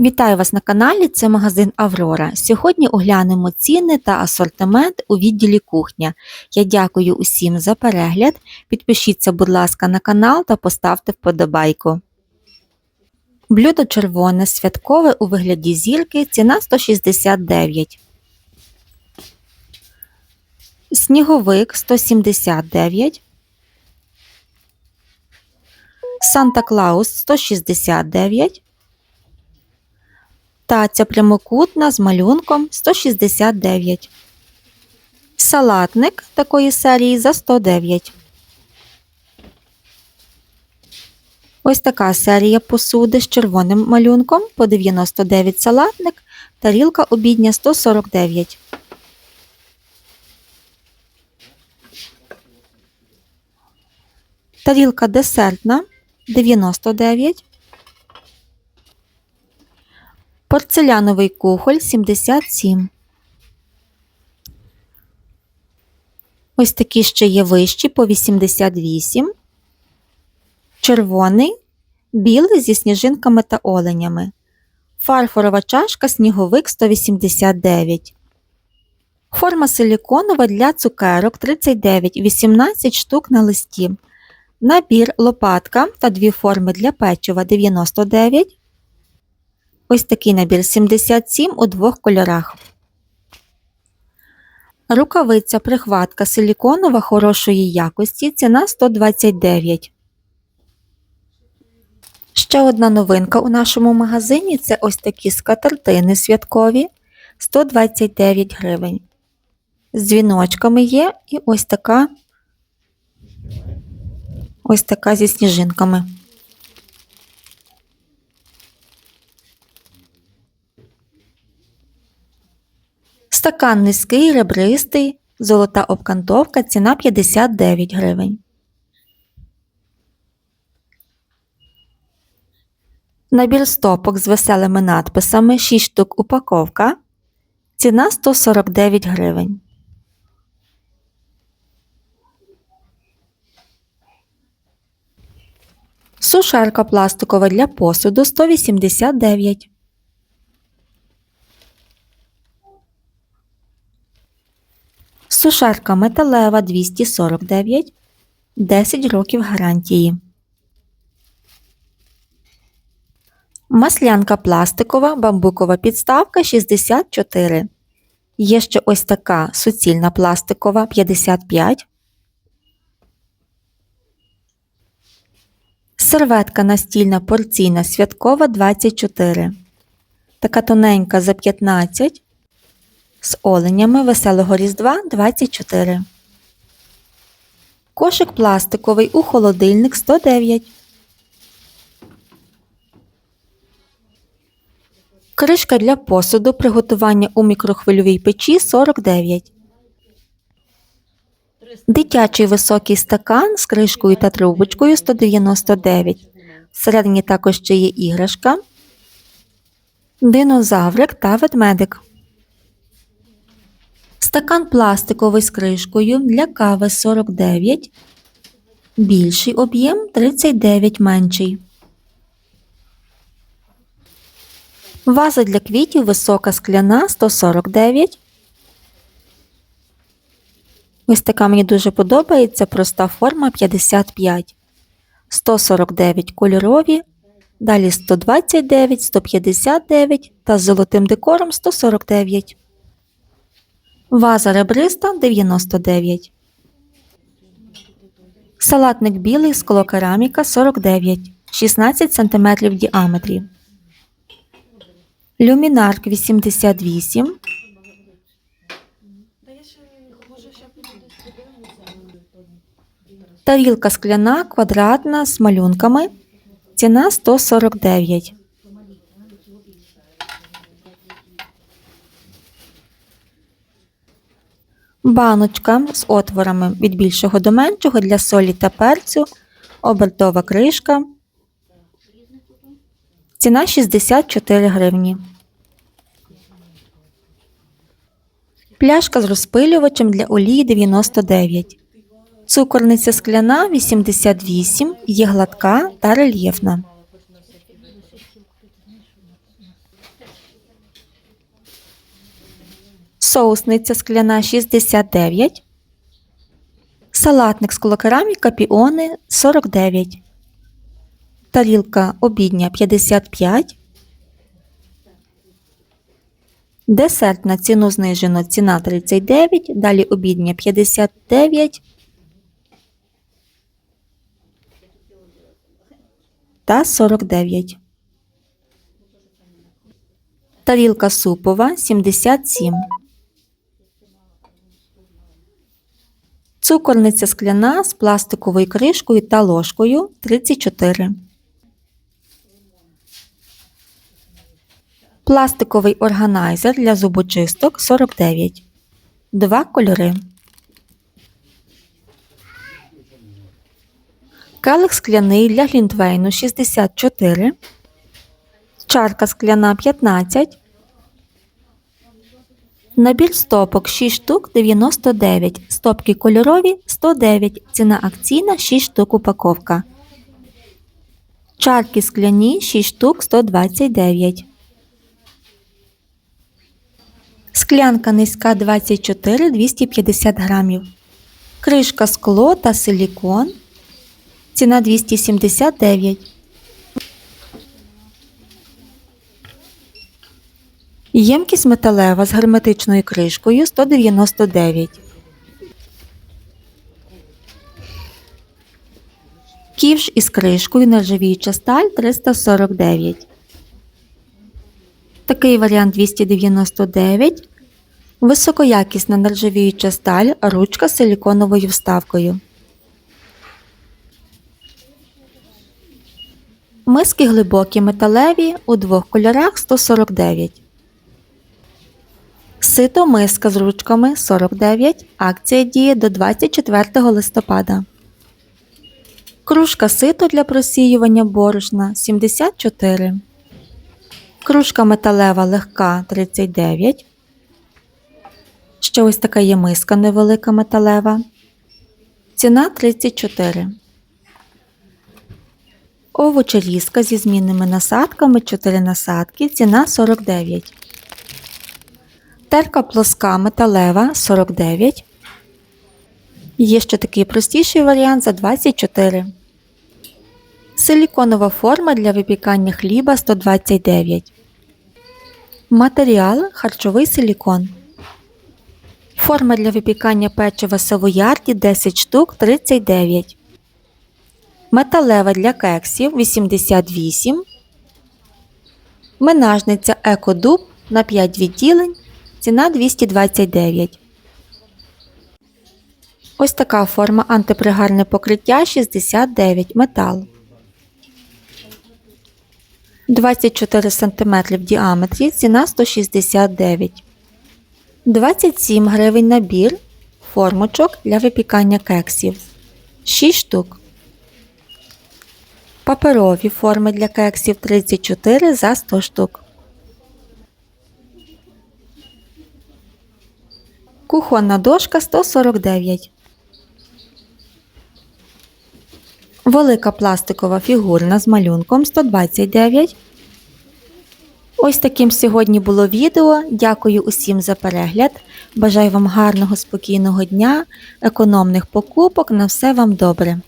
Вітаю вас на каналі. Це магазин Аврора. Сьогодні оглянемо ціни та асортимент у відділі кухня. Я дякую усім за перегляд. Підпишіться, будь ласка, на канал та поставте вподобайку. Блюдо червоне святкове у вигляді зірки. Ціна 169. Сніговик 179. Санта Клаус 169. Таця прямокутна з малюнком 169. Салатник такої серії за 109. Ось така серія посуди з червоним малюнком по 99 салатник, тарілка обідня 149. Тарілка десертна 99. Порцеляновий кухоль 77. Ось такі ще є вищі по 88. Червоний, білий зі сніжинками та оленями. Фарфорова чашка сніговик 189. Форма силіконова для цукерок 39, 18 штук на листі. Набір лопатка та дві форми для печива 99. Ось такий набір 77 у двох кольорах. Рукавиця прихватка силіконова хорошої якості. Ціна 129. Ще одна новинка у нашому магазині це ось такі скатертини святкові 129 гривень. З дзвіночками є і ось така ось така зі сніжинками. Стакан низький, ребристий, золота обкантовка, ціна 59 гривень. Набір стопок з веселими надписами 6 штук упаковка. Ціна 149 гривень. Сушарка пластикова для посуду 189. Сушарка металева 249 10 років гарантії. Маслянка пластикова, бамбукова підставка 64. Є ще ось така суцільна пластикова 55. Серветка настільна порційна святкова 24. Така тоненька за 15 з оленями веселого різдва 24. Кошик пластиковий у холодильник 109. Кришка для посуду приготування у мікрохвильовій печі 49. Дитячий високий стакан з кришкою та трубочкою 199. Всередині також ще є іграшка, динозаврик та ведмедик. Стакан пластиковий з кришкою для кави 49, більший об'єм 39 менший. Ваза для квітів висока скляна 149. Ось така мені дуже подобається проста форма 55. 149 кольорові, далі 129, 159 та з золотим декором 149. Ваза ребриста 99. Салатник білий склокераміка 49, 16 см в діаметрі. Люмінарк 88. Тарілка скляна квадратна з малюнками. Ціна 149. Баночка з отворами від більшого до меншого для солі та перцю. Обертова кришка. Ціна 64 гривні. Пляшка з розпилювачем для олії 99. Цукорниця скляна 88, є гладка та рельєфна. Соусниця скляна 69. Салатник з склокераміка піони 49. Тарілка обідня 55. Десерт на ціну знижено ціна 39, далі обідня 59 та 49. Тарілка супова 77. Цукорниця скляна з пластиковою кришкою та ложкою 34. Пластиковий органайзер для зубочисток 49. Два кольори. Келих скляний для глінтвейну 64. Чарка скляна 15. Набір стопок 6 штук 99. Стопки кольорові 109. Ціна акційна 6 штук упаковка. Чарки скляні 6 штук 129. Склянка низька 24 250 грамів. Кришка скло та силікон. Ціна 279. Ємкість металева з герметичною кришкою 199. Ківш із кришкою нержавіюча сталь 349. Такий варіант 299. Високоякісна нержавіюча сталь, ручка з силіконовою вставкою. Миски глибокі металеві у двох кольорах 149. Сито миска з ручками 49. Акція діє до 24 листопада. Кружка сито для просіювання борошна 74. Кружка металева легка 39. Ще ось така є миска невелика металева. Ціна 34. Овочерізка зі змінними насадками 4 насадки. Ціна 49. Терка плоска металева 49. Є ще такий простіший варіант за 24. Силіконова форма для випікання хліба 129. Матеріал харчовий силікон. Форма для випікання печива савоярді 10 штук 39. Металева для кексів 88. Менажниця Екодуб на 5 відділень. Ціна 229. Ось така форма антипригарне покриття 69 метал. 24 см в діаметрі. Ціна 169. 27 гривень набір формочок для випікання кексів. 6 штук. Паперові форми для кексів 34 за 100 штук. Кухонна дошка 149. Велика пластикова фігурна з малюнком 129. Ось таким сьогодні було відео. Дякую усім за перегляд. Бажаю вам гарного спокійного дня, економних покупок. На все вам добре.